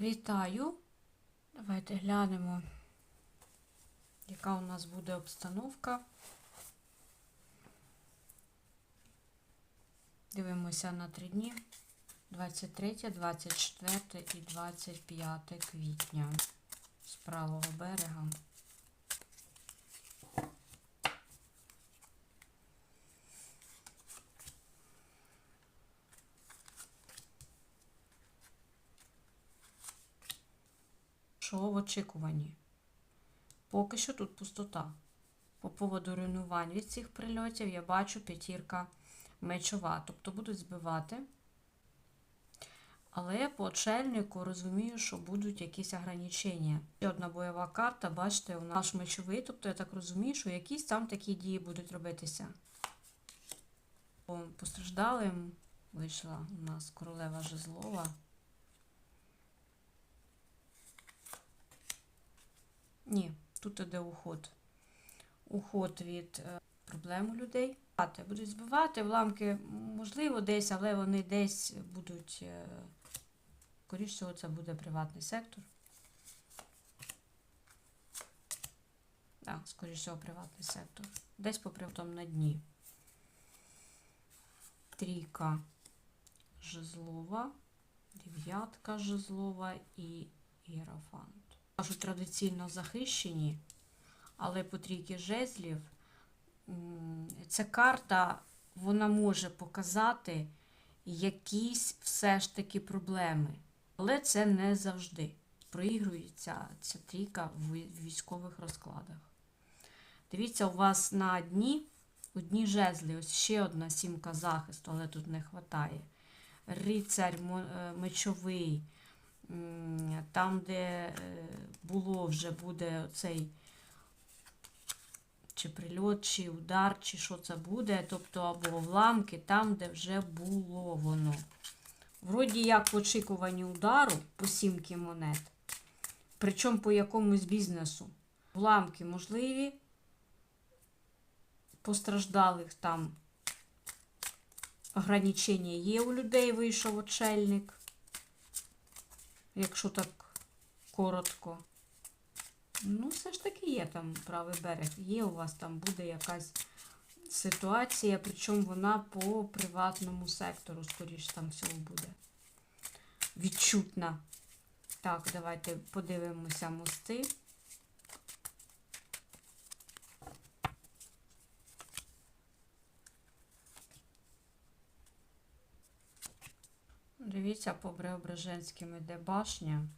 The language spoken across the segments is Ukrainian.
Вітаю! Давайте глянемо, яка у нас буде обстановка. Дивимося на три дні. 23, 24 і 25 квітня з правого берега. Що в очікуванні? Поки що тут пустота. По поводу руйнувань від цих прильотів я бачу п'ятірка мечова, тобто будуть збивати. Але по очельнику розумію, що будуть якісь ограничення. Ще одна бойова карта, бачите, у нас мечовий, тобто я так розумію, що якісь там такі дії будуть робитися. По Постраждалим вийшла у нас королева Жезлова. Ні, тут іде уход. Уход від е, проблем у людей. Будуть збивати вламки, можливо, десь, але вони десь будуть. Е, скоріш всього, це буде приватний сектор. Так, скоріш всього, приватний сектор. Десь по приводом на дні. Трійка жезлова, дев'ятка жезлова і іерофант кажуть, традиційно захищені, але по трійки жезлів ця карта вона може показати якісь все ж таки проблеми. Але це не завжди. Проігрується ця трійка в військових розкладах. Дивіться, у вас на дні одні жезлі, ось ще одна сімка захисту, але тут не вистачає. Рицарь е, мечовий там, де е, було вже буде цей чи прильот, чи удар, чи що це буде, тобто або вламки, там, де вже було воно. Вроді як в очікуванні удару по сімки монет, причому по якомусь бізнесу. Вламки можливі, постраждалих там ограничення є у людей, вийшов очельник якщо так коротко. Ну, все ж таки є там правий берег. Є у вас там буде якась ситуація, причому вона по приватному сектору, скоріш там всього буде. Відчутна. Так, давайте подивимося мости. Дивіться, по Преображенським іде башня.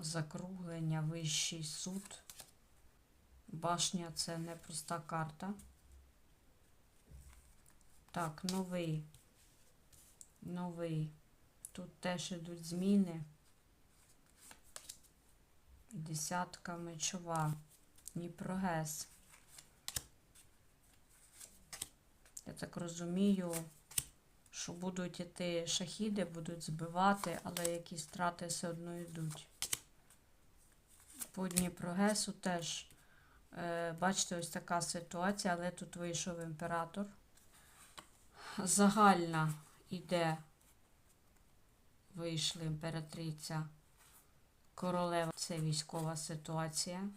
Закруглення, вищий суд. Башня це не проста карта. Так, новий. Новий. Тут теж ідуть зміни. Десятка мечова. Дніпрогес. Я так розумію, що будуть іти шахіди, будуть збивати, але якісь страти все одно йдуть. По Дніпрогесу теж, е, бачите, ось така ситуація, але тут вийшов імператор. Загальна іде, вийшла імператриця королева. Це військова ситуація.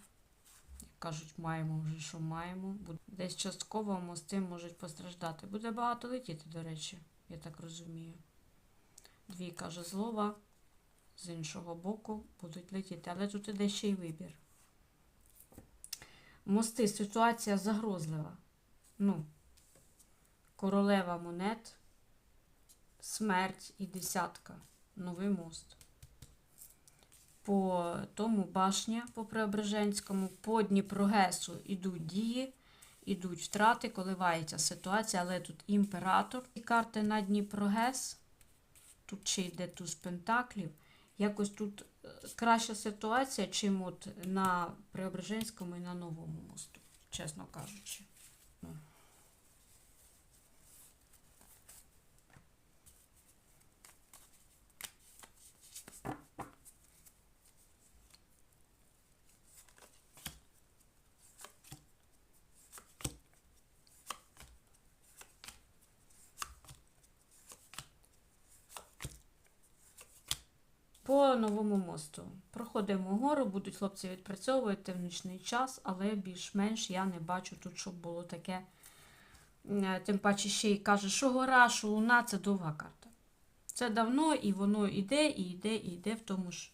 Кажуть, маємо вже, що маємо. Десь частково мости можуть постраждати. Буде багато летіти, до речі, я так розумію. Двійка жезлова, з іншого боку, будуть летіти. Але тут іде ще й вибір. Мости, ситуація загрозлива. Ну, королева монет, смерть і десятка. Новий мост по тому башня по Преображенському, по Дніпрогесу йдуть дії, йдуть втрати, коливається ситуація, але тут імператор. І карти на Дніпрогес, тут ще йде туз Пентаклів. Якось тут е, краща ситуація, чим от на Преображенському і на Новому мосту, чесно кажучи. Новому мосту. Проходимо гору, будуть хлопці відпрацьовувати в нічний час, але більш-менш я не бачу тут, щоб було таке. Е, Тим паче ще й каже, що гора, що луна це довга карта. Це давно і воно йде, і йде, і йде в тому ж.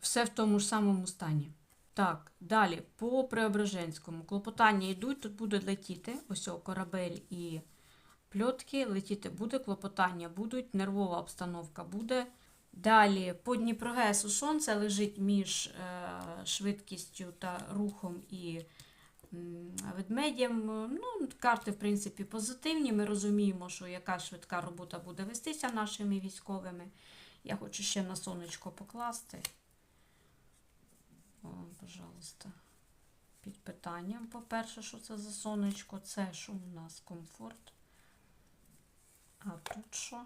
Все в тому ж самому стані. Так, далі по Преображенському. Клопотання йдуть, тут буде летіти. Ось о, корабель і пльотки. Летіти буде, клопотання будуть, нервова обстановка буде. Далі по Дніпрогесу сонце лежить між е, швидкістю та рухом і ведмедям. Ну, карти, в принципі, позитивні. Ми розуміємо, що яка швидка робота буде вестися нашими військовими. Я хочу ще на сонечко покласти. О, пожалуйста. Під питанням, по-перше, що це за сонечко? Це що у нас комфорт. А тут що?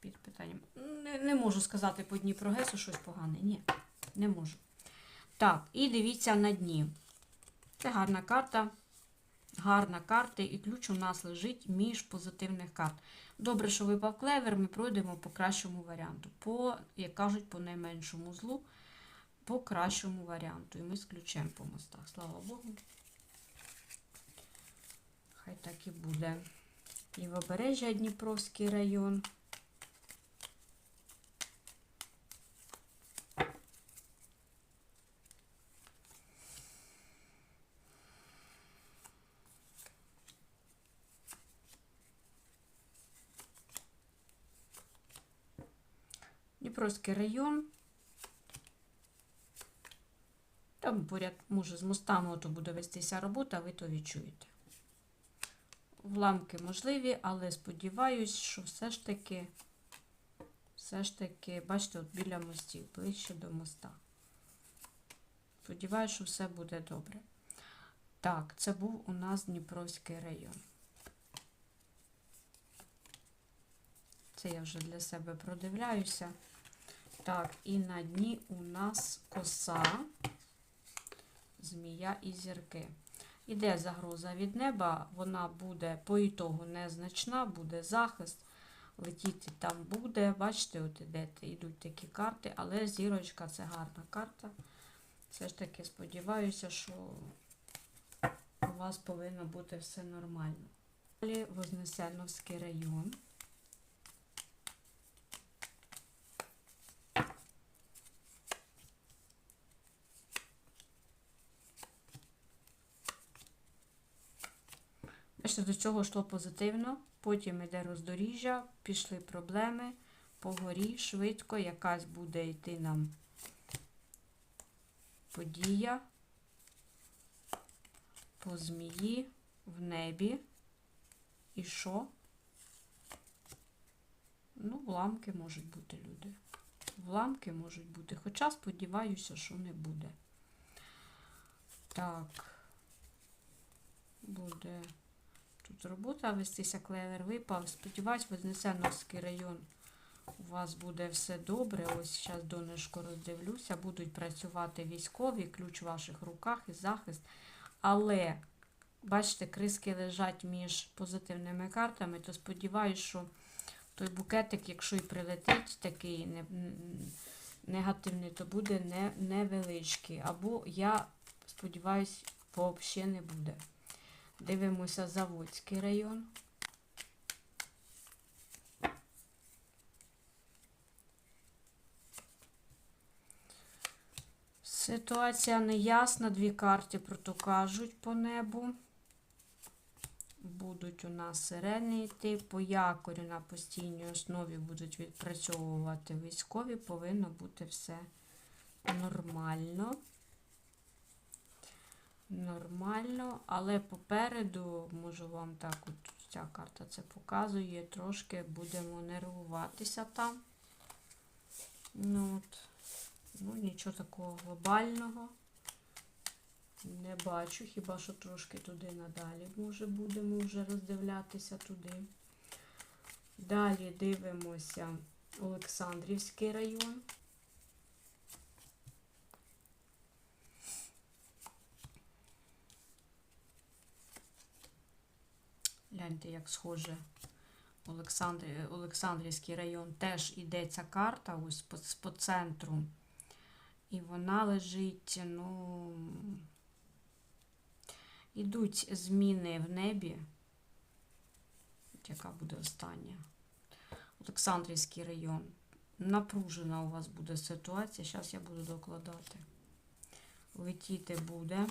Під питанням. Не, не можу сказати по Дніпро Гесу щось погане. Ні, не можу. Так, і дивіться на дні. Це гарна карта. Гарна карта, і ключ у нас лежить між позитивних карт. Добре, що випав клевер, ми пройдемо по кращому варіанту. По, як кажуть, по найменшому злу по кращому варіанту. І ми з ключем по мостах. Слава Богу. Хай так і буде. Лівобережжя Дніпровський район. Дніпровський район. Там поряд, може, з мостами ото буде вестися робота, ви то відчуєте. Вламки можливі, але сподіваюсь, що все ж таки, все ж таки, бачите, от біля мостів, ближче до моста. Сподіваюсь, що все буде добре. Так, це був у нас Дніпровський район. Це я вже для себе продивляюся. Так, і на дні у нас коса змія і зірки. Іде загроза від неба, вона буде по ітогу незначна, буде захист, летіти там буде. Бачите, от іде, йдуть такі карти, але зірочка це гарна карта. Все ж таки сподіваюся, що у вас повинно бути все нормально. Далі Вознесеновський район. Бачите, до цього йшло позитивно, потім йде роздоріжжя, пішли проблеми по горі, швидко, якась буде йти нам подія по змії в небі. І що? Ну, вламки можуть бути, люди. Вламки можуть бути. Хоча сподіваюся, що не буде. Так, буде тут робота вестися, клевер випав. Сподіваюсь, Вознесеновський район у вас буде все добре. Ось зараз донечко роздивлюся. Будуть працювати військові, ключ в ваших руках і захист. Але, бачите, криски лежать між позитивними картами, то сподіваюся, що той букетик, якщо і прилетить такий не, негативний, то буде не, невеличкий. Або я сподіваюся, взагалі не буде. Дивимося Заводський район. Ситуація неясна, дві карти прото кажуть по небу. Будуть у нас сирени йти, по якорю на постійній основі будуть відпрацьовувати військові, повинно бути все нормально. Нормально, але попереду, можу вам так, от ця карта це показує, трошки будемо нервуватися там. Ну, от. ну нічого такого глобального не бачу, хіба що трошки туди надалі, може, будемо вже роздивлятися туди. Далі дивимося Олександрівський район. Гляньте, як схоже Олександрі, Олександрівський район, теж іде ця карта ось по, по центру. І вона лежить, ну. Ідуть зміни в небі. Яка буде остання? Олександрівський район. Напружена у вас буде ситуація. Зараз я буду докладати. Летіти буде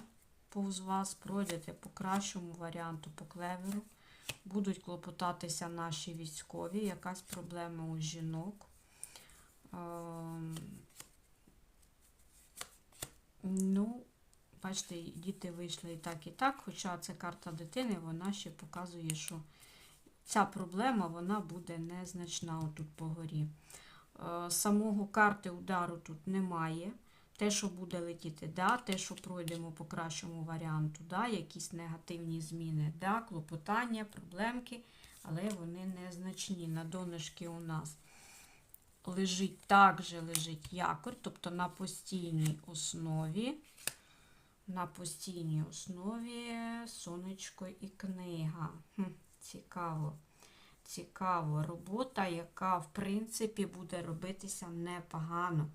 повз вас, пройдете по кращому варіанту, по клеверу. Будуть клопотатися наші військові, якась проблема у жінок. Ем, Ну, бачите, діти вийшли і так, і так. Хоча це карта дитини, вона ще показує, що ця проблема вона буде незначна отут по горі. Е, Самого карти удару тут немає. Те, що буде летіти, да, те, що пройдемо по кращому варіанту, да, якісь негативні зміни, да, клопотання, проблемки, але вони незначні. На донышки у нас лежить також лежить якорь, тобто на постійній основі. На постійній основі сонечко і книга. Хм, цікаво. Цікаво. Робота, яка, в принципі, буде робитися непогано.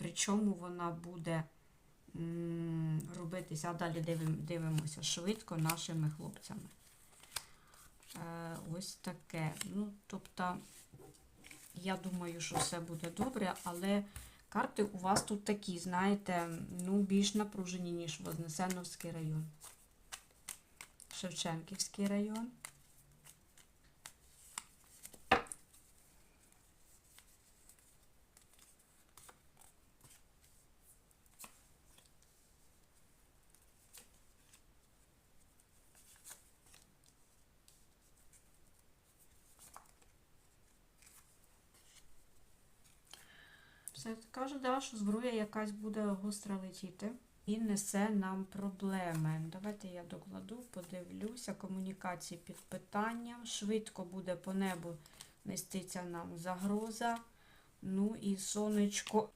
Причому вона буде робитися, а далі дивимося швидко нашими хлопцями. Е, ось таке. Ну, тобто, я думаю, що все буде добре, але карти у вас тут такі, знаєте, ну, більш напружені, ніж Вознесеновський район. Шевченківський район. Каже, да, що зброя якась буде гостра летіти і несе нам проблеми. Давайте я докладу, подивлюся. Комунікації під питанням. Швидко буде по небу нестися нам загроза. Ну і сонечко.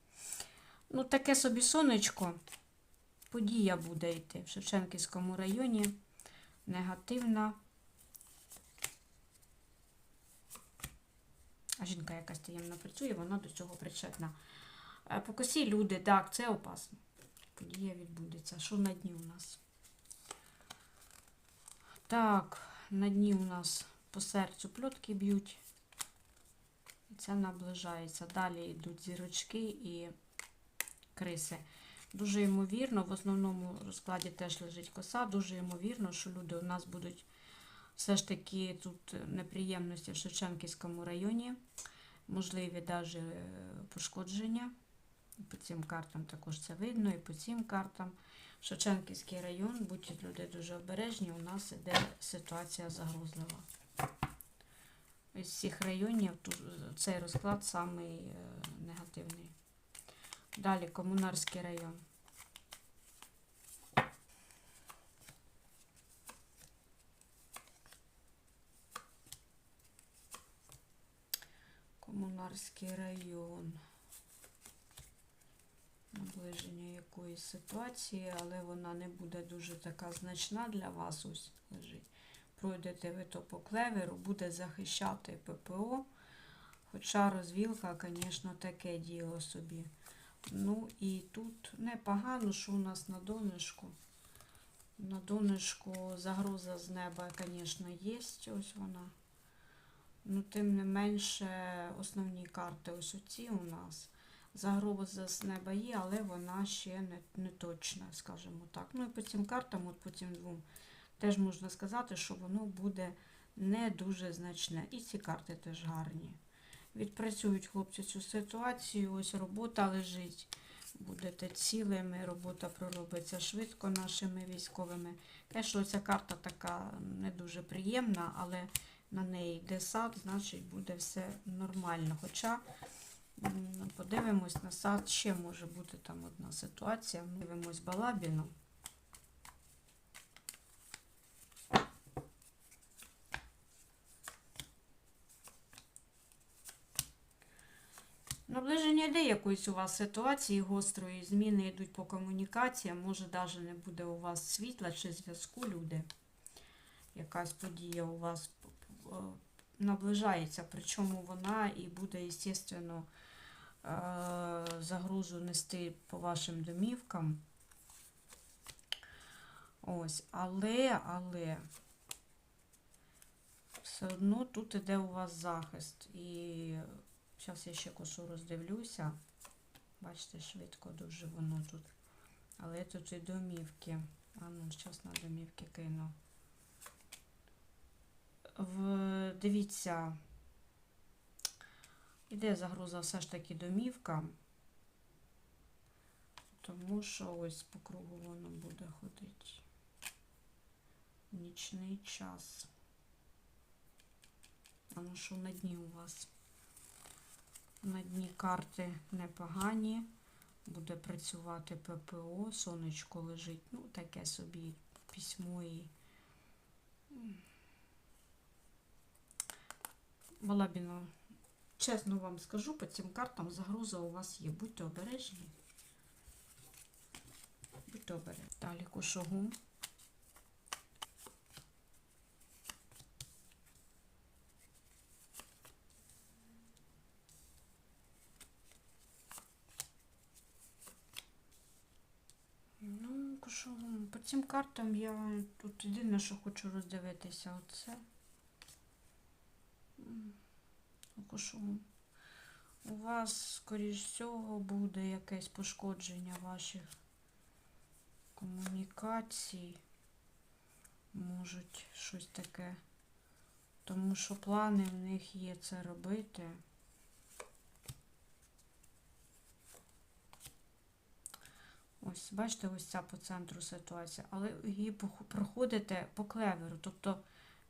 Ну, таке собі сонечко. Подія буде йти в Шевченківському районі. Негативна. А жінка якась таємно працює, вона до цього причетна. Е, По косі люди, так, це опасно. Подія відбудеться. Що на дні у нас? Так, на дні у нас по серцю пльотки б'ють. Це наближається. Далі йдуть зірочки і криси. Дуже ймовірно, в основному розкладі теж лежить коса. Дуже ймовірно, що люди у нас будуть все ж таки тут неприємності в Шевченківському районі, можливі навіть пошкодження. По цим картам також це видно, і по цим картам. Шевченківський район, будьте люди дуже обережні, у нас іде ситуація загрозлива. Із всіх районів цей розклад самий е, негативний. Далі Комунарський район. Комунарський район. Наближення якоїсь ситуації, але вона не буде дуже така значна для вас. Ось лежить. Пройдете ви то по клеверу, буде захищати ППО. Хоча розвілка, звісно, таке діло собі. Ну і тут непогано, що у нас на донышку. На донышку загроза з неба, звісно, є. Ось вона. Ну, тим не менше, основні карти ось оці у нас. Загроза з неба є, але вона ще не, не точна, скажімо так. Ну і по цим картам, от по цим двом, теж можна сказати, що воно буде не дуже значне. І ці карти теж гарні. Відпрацюють хлопці цю ситуацію, ось робота лежить. Будете цілими, робота проробиться швидко нашими військовими. Звісно, ця карта така не дуже приємна, але на неї йде значить буде все нормально. Хоча подивимось на сад, ще може бути там одна ситуація. Ми дивимось балабіно. Наближення йде якоїсь у вас ситуації гострої, зміни йдуть по комунікаціям, може навіть не буде у вас світла чи зв'язку, люди. Якась подія у вас е, наближається, причому вона і буде, е, загрозу нести по вашим домівкам. Ось, але, але все одно тут іде у вас захист. І зараз я ще косу роздивлюся. Бачите, швидко дуже воно тут. Але тут і домівки. А ну, зараз на домівки кину. В, дивіться, іде загроза все ж таки домівкам. Тому що ось по кругу воно буде ходити. Нічний час. А ну що на дні у вас? На дні карти непогані. Буде працювати ППО, сонечко лежить, ну, таке собі письмо і. Балабіно, чесно вам скажу, по цим картам загроза у вас є. Будьте обережні. Будьте обережні. Далі кошогу. Ну. По цим картам я тут єдине, що хочу роздивитися, оце. М, У вас, скоріш всього, буде якесь пошкодження ваших комунікацій. Можуть щось таке. Тому що плани в них є це робити. Ось, бачите, ось ця по центру ситуація, але її проходите по клеверу. Тобто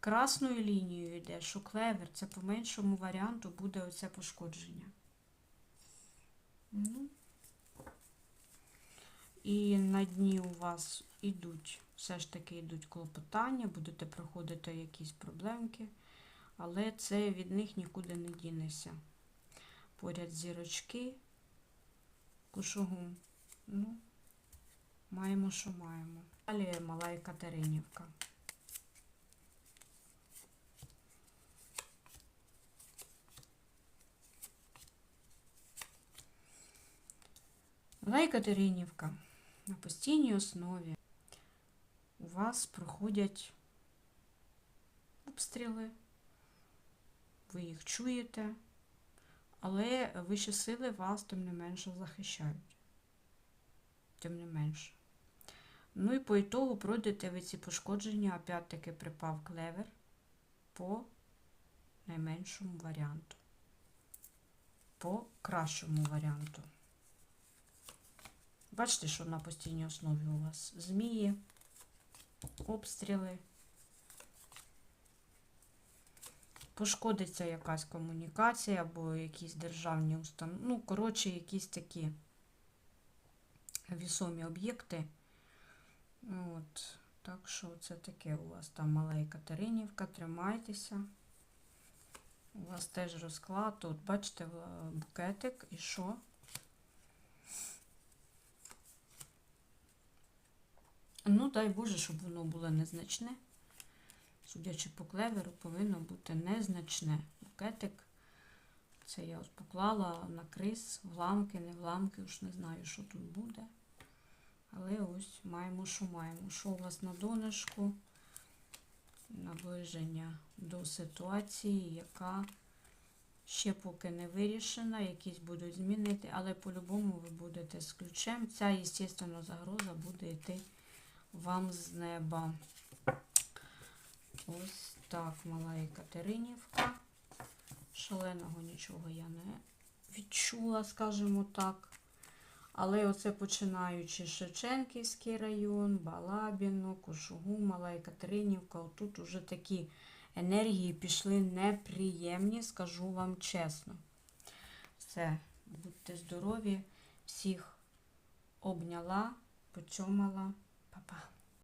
красною лінією йде, що клевер це по меншому варіанту буде оце пошкодження. Ну. І на дні у вас йдуть, все ж таки йдуть клопотання, будете проходити якісь проблемки, але це від них нікуди не дінеся. Поряд зірочки, кушугум. Ну, маємо, що маємо. Далі мала Екатеринівка. Мала Екатеринівка на постійній основі у вас проходять обстріли, ви їх чуєте, але вищі сили вас тим не менше захищають. Тим не менше. Ну і по ітогу пройдете ви ці пошкодження, опять-таки припав клевер по найменшому варіанту. По кращому варіанту. Бачите, що на постійній основі у вас змії, обстріли. Пошкодиться якась комунікація або якісь державні установи. Ну, коротше, якісь такі вісомі об'єкти. От, так що це таке у вас там мала Екатеринівка, тримайтеся. У вас теж розклад. Тут, бачите, букетик і що? Ну, дай Боже, щоб воно було незначне. Судячи по клеверу, повинно бути незначне. Букетик. Це я ось поклала на крис, вламки, не вламки, уж не знаю, що тут буде. Але ось маємо, що маємо. Що у вас на донышку? Наближення до ситуації, яка ще поки не вирішена, якісь будуть змінити, але по-любому ви будете з ключем. Ця, звісно, загроза буде йти вам з неба. Ось так, мала Екатеринівка. Шаленого нічого я не відчула, скажімо так. Але оце починаючи Шевченківський район, Балабіно, Кошугу, Мала Екатеринівка, отут уже такі енергії пішли неприємні, скажу вам чесно. Все, будьте здорові, всіх обняла, Pa, pa.